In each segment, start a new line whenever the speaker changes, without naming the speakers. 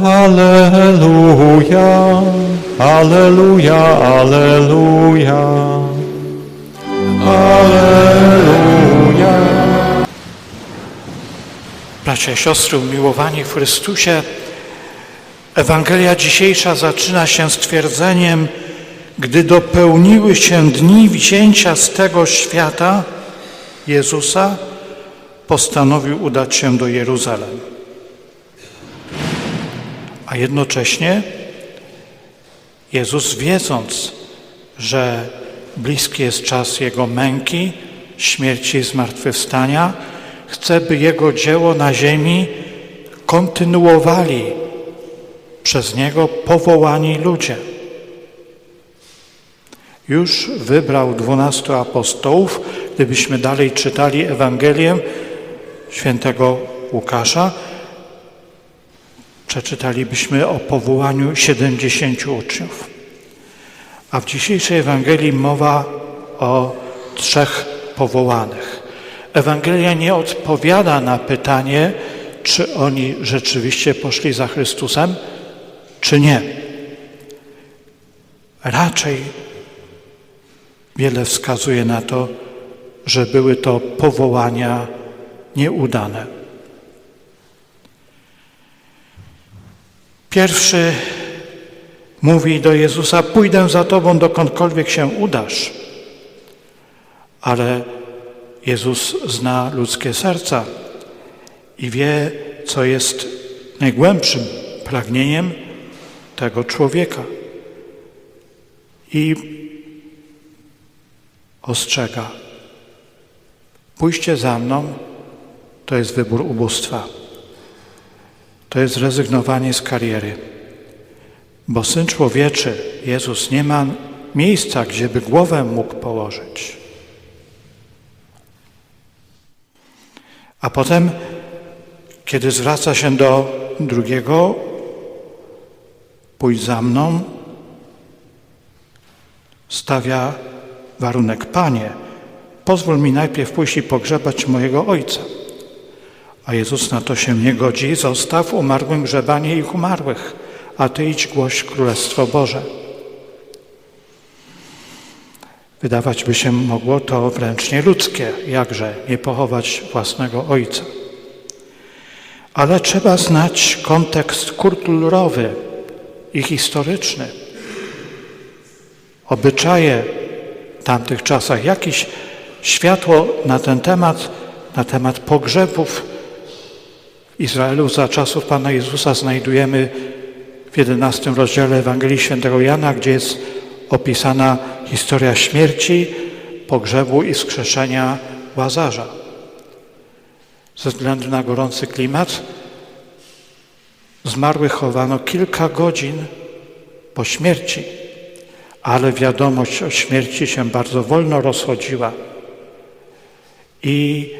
Alleluja, Alleluja, Alleluja, Alleluja.
Bracia i siostry, umiłowani w Chrystusie, Ewangelia dzisiejsza zaczyna się stwierdzeniem, gdy dopełniły się dni wzięcia z tego świata Jezusa, postanowił udać się do Jeruzalem. A jednocześnie Jezus, wiedząc, że bliski jest czas Jego męki, śmierci i zmartwychwstania, chce, by Jego dzieło na ziemi kontynuowali przez Niego powołani ludzie. Już wybrał dwunastu apostołów. Gdybyśmy dalej czytali Ewangelię świętego Łukasza, przeczytalibyśmy o powołaniu siedemdziesięciu uczniów. A w dzisiejszej Ewangelii mowa o trzech powołanych. Ewangelia nie odpowiada na pytanie, czy oni rzeczywiście poszli za Chrystusem, czy nie. Raczej wiele wskazuje na to, że były to powołania nieudane. Pierwszy mówi do Jezusa: Pójdę za Tobą dokądkolwiek się udasz. Ale Jezus zna ludzkie serca i wie, co jest najgłębszym pragnieniem tego człowieka. I ostrzega: Pójście za mną to jest wybór ubóstwa. To jest zrezygnowanie z kariery. Bo Syn Człowieczy, Jezus, nie ma miejsca, gdzie by głowę mógł położyć. A potem, kiedy zwraca się do drugiego, pójdź za mną, stawia warunek, Panie, pozwól mi najpierw pójść i pogrzebać mojego Ojca. A Jezus na to się nie godzi, zostaw umarłym grzebanie ich umarłych, a Ty idź głoś Królestwo Boże. Wydawać by się mogło to wręcz nieludzkie, jakże nie pochować własnego Ojca. Ale trzeba znać kontekst kulturowy i historyczny. Obyczaje w tamtych czasach, jakieś światło na ten temat, na temat pogrzebów Izraelu za czasów Pana Jezusa znajdujemy w 11 rozdziale Ewangelii Świętego Jana, gdzie jest opisana historia śmierci, pogrzebu i wskrzeszenia Łazarza. Ze względu na gorący klimat zmarłych chowano kilka godzin po śmierci, ale wiadomość o śmierci się bardzo wolno rozchodziła. I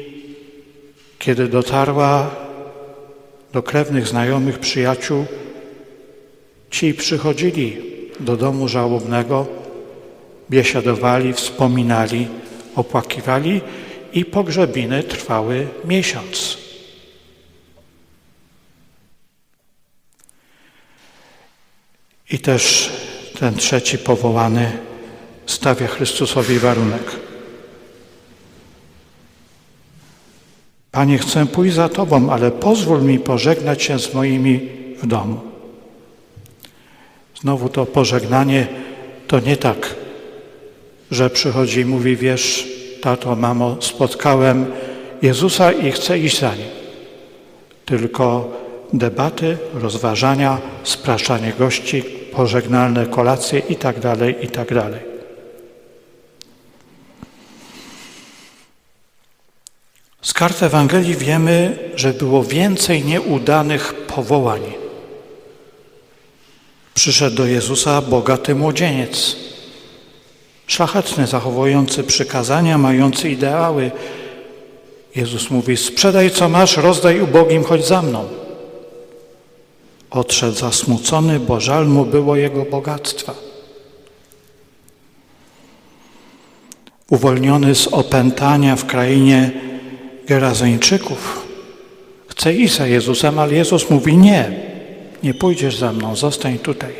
kiedy dotarła do krewnych, znajomych, przyjaciół, ci przychodzili do domu żałobnego, biesiadowali, wspominali, opłakiwali i pogrzebiny trwały miesiąc. I też ten trzeci powołany stawia Chrystusowi warunek. Panie, chcę pójść za Tobą, ale pozwól mi pożegnać się z moimi w domu. Znowu to pożegnanie to nie tak, że przychodzi i mówi, wiesz, tato, mamo, spotkałem Jezusa i chcę iść za Nim. Tylko debaty, rozważania, spraszanie gości, pożegnalne kolacje i tak dalej, i tak dalej. Z kart Ewangelii wiemy, że było więcej nieudanych powołań. Przyszedł do Jezusa bogaty młodzieniec, szlachetny, zachowujący przykazania, mający ideały. Jezus mówi: Sprzedaj co masz, rozdaj ubogim, chodź za mną. Odszedł zasmucony, bo żal mu było jego bogactwa. Uwolniony z opętania w krainie Gerazeńczyków, chce iść za Jezusem, ale Jezus mówi: Nie, nie pójdziesz za mną, zostań tutaj.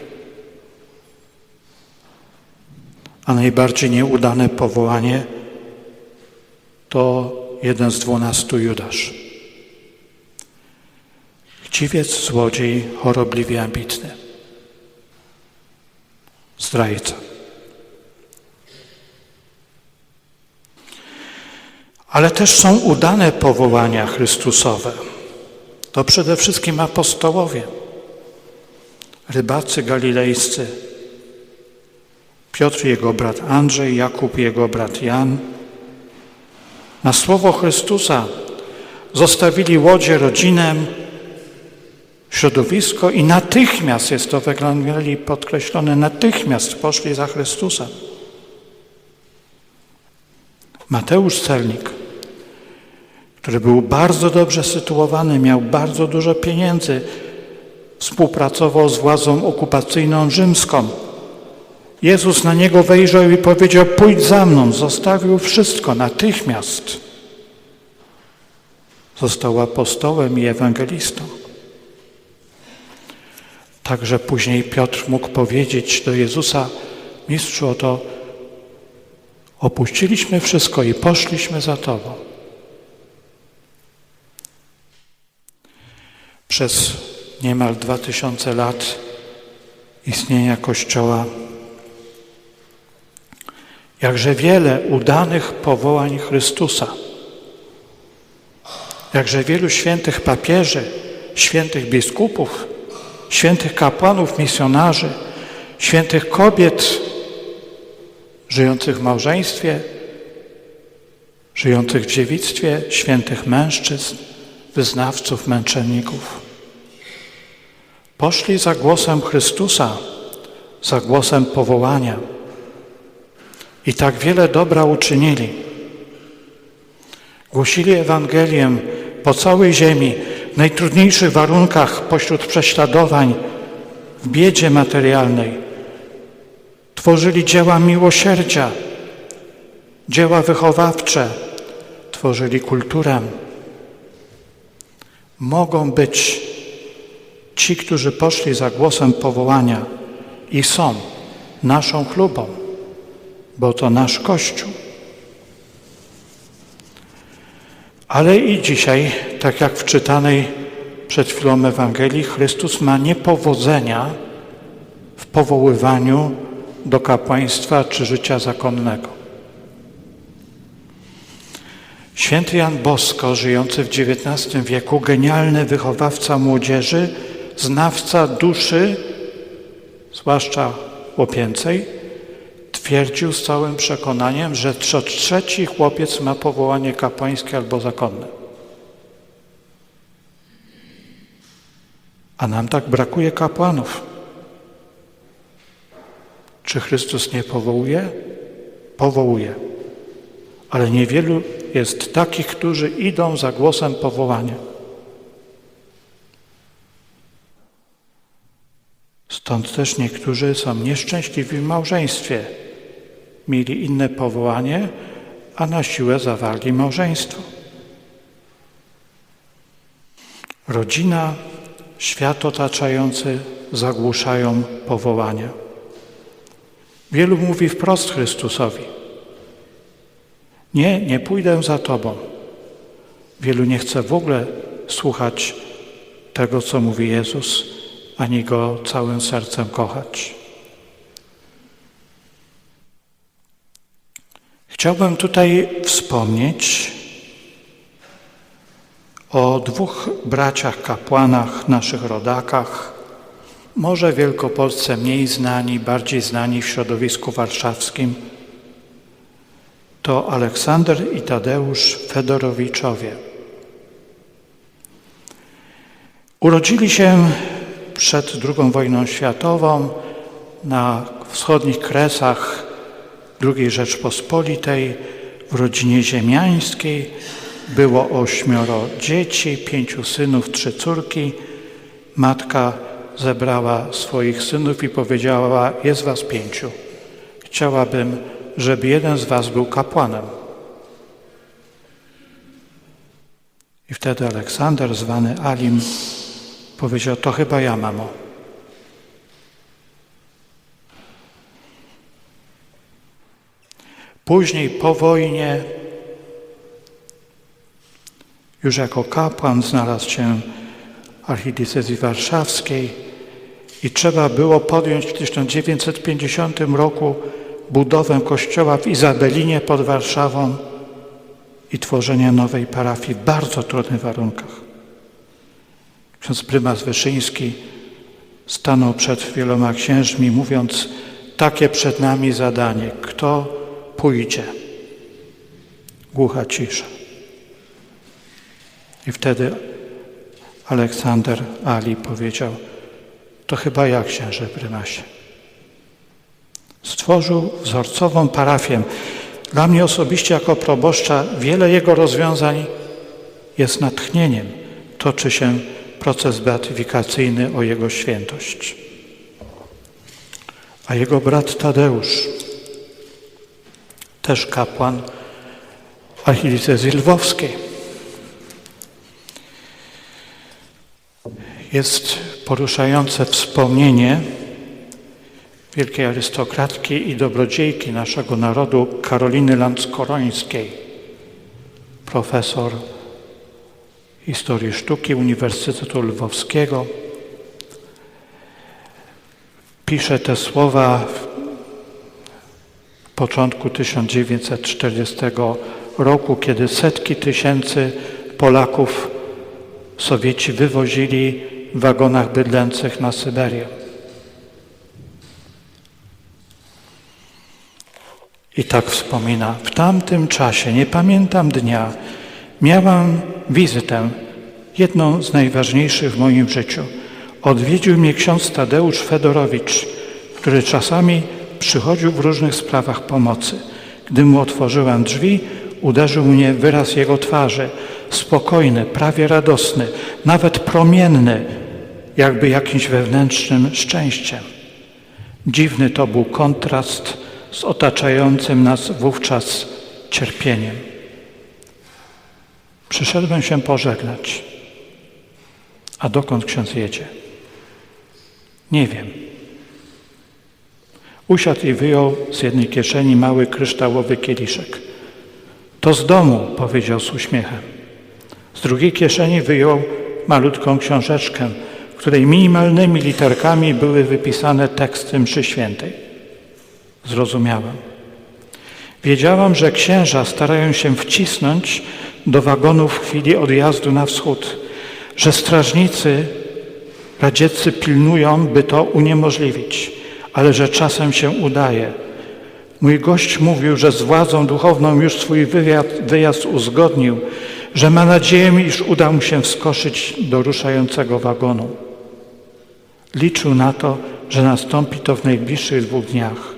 A najbardziej nieudane powołanie to jeden z dwunastu Judasz. Chciwiec, złodziej, chorobliwie ambitny. Zdrajca. Ale też są udane powołania Chrystusowe. To przede wszystkim apostołowie, rybacy galilejscy, Piotr jego brat Andrzej, Jakub jego brat Jan. Na słowo Chrystusa zostawili łodzie, rodzinę, środowisko i natychmiast, jest to w Ewangelii podkreślone, natychmiast poszli za Chrystusa. Mateusz Celnik, który był bardzo dobrze sytuowany, miał bardzo dużo pieniędzy, współpracował z władzą okupacyjną rzymską. Jezus na niego wejrzał i powiedział: Pójdź za mną. Zostawił wszystko natychmiast. Został apostołem i ewangelistą. Także później Piotr mógł powiedzieć do Jezusa: Mistrzu, oto opuściliśmy wszystko i poszliśmy za Tobą. Przez niemal dwa tysiące lat istnienia Kościoła jakże wiele udanych powołań Chrystusa, jakże wielu świętych papieży, świętych biskupów, świętych kapłanów, misjonarzy, świętych kobiet żyjących w małżeństwie, żyjących w dziewictwie, świętych mężczyzn, wyznawców, męczenników. Poszli za głosem Chrystusa, za głosem powołania i tak wiele dobra uczynili. Głosili Ewangelię po całej ziemi, w najtrudniejszych warunkach, pośród prześladowań, w biedzie materialnej. Tworzyli dzieła miłosierdzia, dzieła wychowawcze, tworzyli kulturę. Mogą być ci, którzy poszli za głosem powołania i są naszą chlubą bo to nasz Kościół. Ale i dzisiaj, tak jak w czytanej przed chwilą Ewangelii, Chrystus ma niepowodzenia w powoływaniu do kapłaństwa czy życia zakonnego. Święty Jan Bosko, żyjący w XIX wieku, genialny wychowawca młodzieży, znawca duszy, zwłaszcza łopięcej, twierdził z całym przekonaniem, że co trzeci chłopiec ma powołanie kapłańskie albo zakonne. A nam tak brakuje kapłanów. Czy Chrystus nie powołuje? Powołuje. Ale niewielu jest takich, którzy idą za głosem powołania. Stąd też niektórzy są nieszczęśliwi w małżeństwie, mieli inne powołanie, a na siłę zawarli małżeństwo. Rodzina, świat otaczający zagłuszają powołania. Wielu mówi wprost Chrystusowi: Nie, nie pójdę za Tobą. Wielu nie chce w ogóle słuchać tego, co mówi Jezus, ani Go całym sercem kochać. Chciałbym tutaj wspomnieć o dwóch braciach kapłanach, naszych rodakach, może Wielkopolsce mniej znani, bardziej znani w środowisku warszawskim. To Aleksander i Tadeusz Fedorowiczowie. Urodzili się przed II wojną światową na wschodnich kresach II Rzeczpospolitej w rodzinie ziemiańskiej było ośmioro dzieci, pięciu synów, trzy córki. Matka zebrała swoich synów i powiedziała: Jest was pięciu. Chciałabym, żeby jeden z was był kapłanem. I wtedy Aleksander, zwany Alim, Powiedział, to chyba ja, mamo. Później po wojnie, już jako kapłan znalazł się w archidiecezji warszawskiej i trzeba było podjąć w 1950 roku budowę kościoła w Izabelinie pod Warszawą i tworzenie nowej parafii w bardzo trudnych warunkach. Ksiądz prymas Wyszyński stanął przed wieloma księżmi, mówiąc, takie przed nami zadanie, kto pójdzie? Głucha cisza. I wtedy Aleksander Ali powiedział, to chyba ja, księże prymasie. Stworzył wzorcową parafię. Dla mnie osobiście jako proboszcza wiele jego rozwiązań jest natchnieniem. Toczy się proces beatyfikacyjny o jego świętość. A jego brat Tadeusz, też kapłan archidiecezji lwowskiej, jest poruszające wspomnienie wielkiej arystokratki i dobrodziejki naszego narodu Karoliny Landskorońskiej, profesor historii sztuki Uniwersytetu Lwowskiego. Pisze te słowa w początku 1940 roku, kiedy setki tysięcy Polaków Sowieci wywozili w wagonach bydlęcych na Syberię. I tak wspomina, w tamtym czasie, nie pamiętam dnia, miałam wizytę, jedną z najważniejszych w moim życiu. Odwiedził mnie ksiądz Tadeusz Fedorowicz, który czasami przychodził w różnych sprawach pomocy. Gdy mu otworzyłem drzwi, uderzył mnie wyraz jego twarzy, spokojny, prawie radosny, nawet promienny, jakby jakimś wewnętrznym szczęściem. Dziwny to był kontrast z otaczającym nas wówczas cierpieniem. Przyszedłem się pożegnać. A dokąd ksiądz jedzie? Nie wiem. Usiadł i wyjął z jednej kieszeni mały kryształowy kieliszek. To z domu, powiedział z uśmiechem. Z drugiej kieszeni wyjął malutką książeczkę, w której minimalnymi literkami były wypisane teksty mszy świętej. Zrozumiałem. Wiedziałam, że księża starają się wcisnąć do wagonów w chwili odjazdu na wschód, że strażnicy radzieccy pilnują, by to uniemożliwić, ale że czasem się udaje. Mój gość mówił, że z władzą duchowną już swój wywiad, wyjazd uzgodnił, że ma nadzieję, iż uda mu się wskoczyć do ruszającego wagonu. Liczył na to, że nastąpi to w najbliższych dwóch dniach.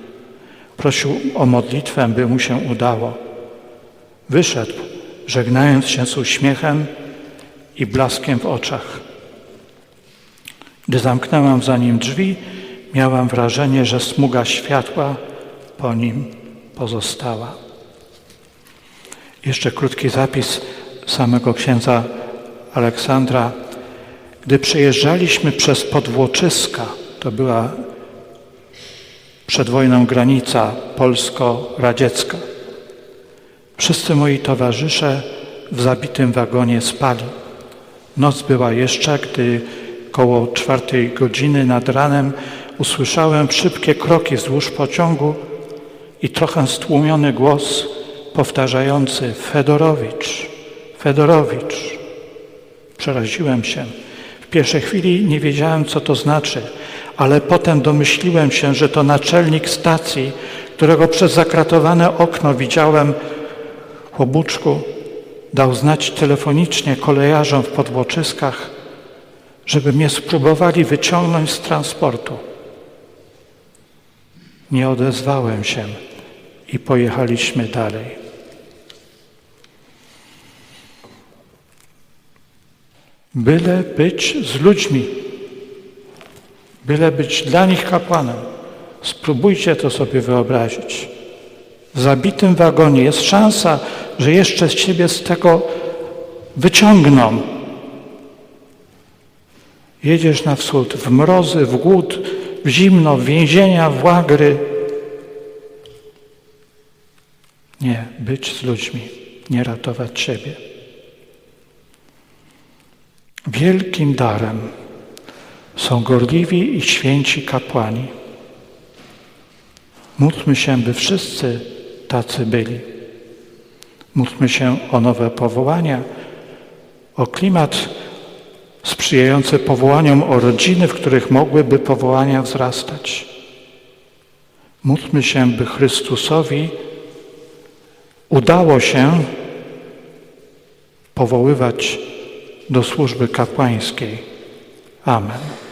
Prosił o modlitwę, by mu się udało. Wyszedł, żegnając się z uśmiechem i blaskiem w oczach. Gdy zamknęłam za nim drzwi, miałam wrażenie, że smuga światła po nim pozostała. Jeszcze krótki zapis samego księdza Aleksandra. Gdy przejeżdżaliśmy przez Podwłoczyska, to była przed wojną granica polsko-radziecka, wszyscy moi towarzysze w zabitym wagonie spali. Noc była jeszcze, gdy koło czwartej godziny nad ranem usłyszałem szybkie kroki wzdłuż pociągu i trochę stłumiony głos powtarzający Fedorowicz, Fedorowicz. Przeraziłem się. W pierwszej chwili nie wiedziałem, co to znaczy, ale potem domyśliłem się, że to naczelnik stacji, którego przez zakratowane okno widziałem w obuczku, dał znać telefonicznie kolejarzom w podwłoczyskach, żeby mnie spróbowali wyciągnąć z transportu. Nie odezwałem się i pojechaliśmy dalej. Byle być z ludźmi, byle być dla nich kapłanem. Spróbujcie to sobie wyobrazić. W zabitym wagonie jest szansa, że jeszcze z ciebie z tego wyciągną. Jedziesz na wschód w mrozy, w głód, w zimno, w więzienia, w łagry. Nie, być z ludźmi, nie ratować siebie. Wielkim darem są gorliwi i święci kapłani. Módlmy się, by wszyscy tacy byli. Módlmy się o nowe powołania, o klimat sprzyjający powołaniom, o rodziny, w których mogłyby powołania wzrastać. Módlmy się, by Chrystusowi udało się powoływać do służby kapłańskiej. Amen.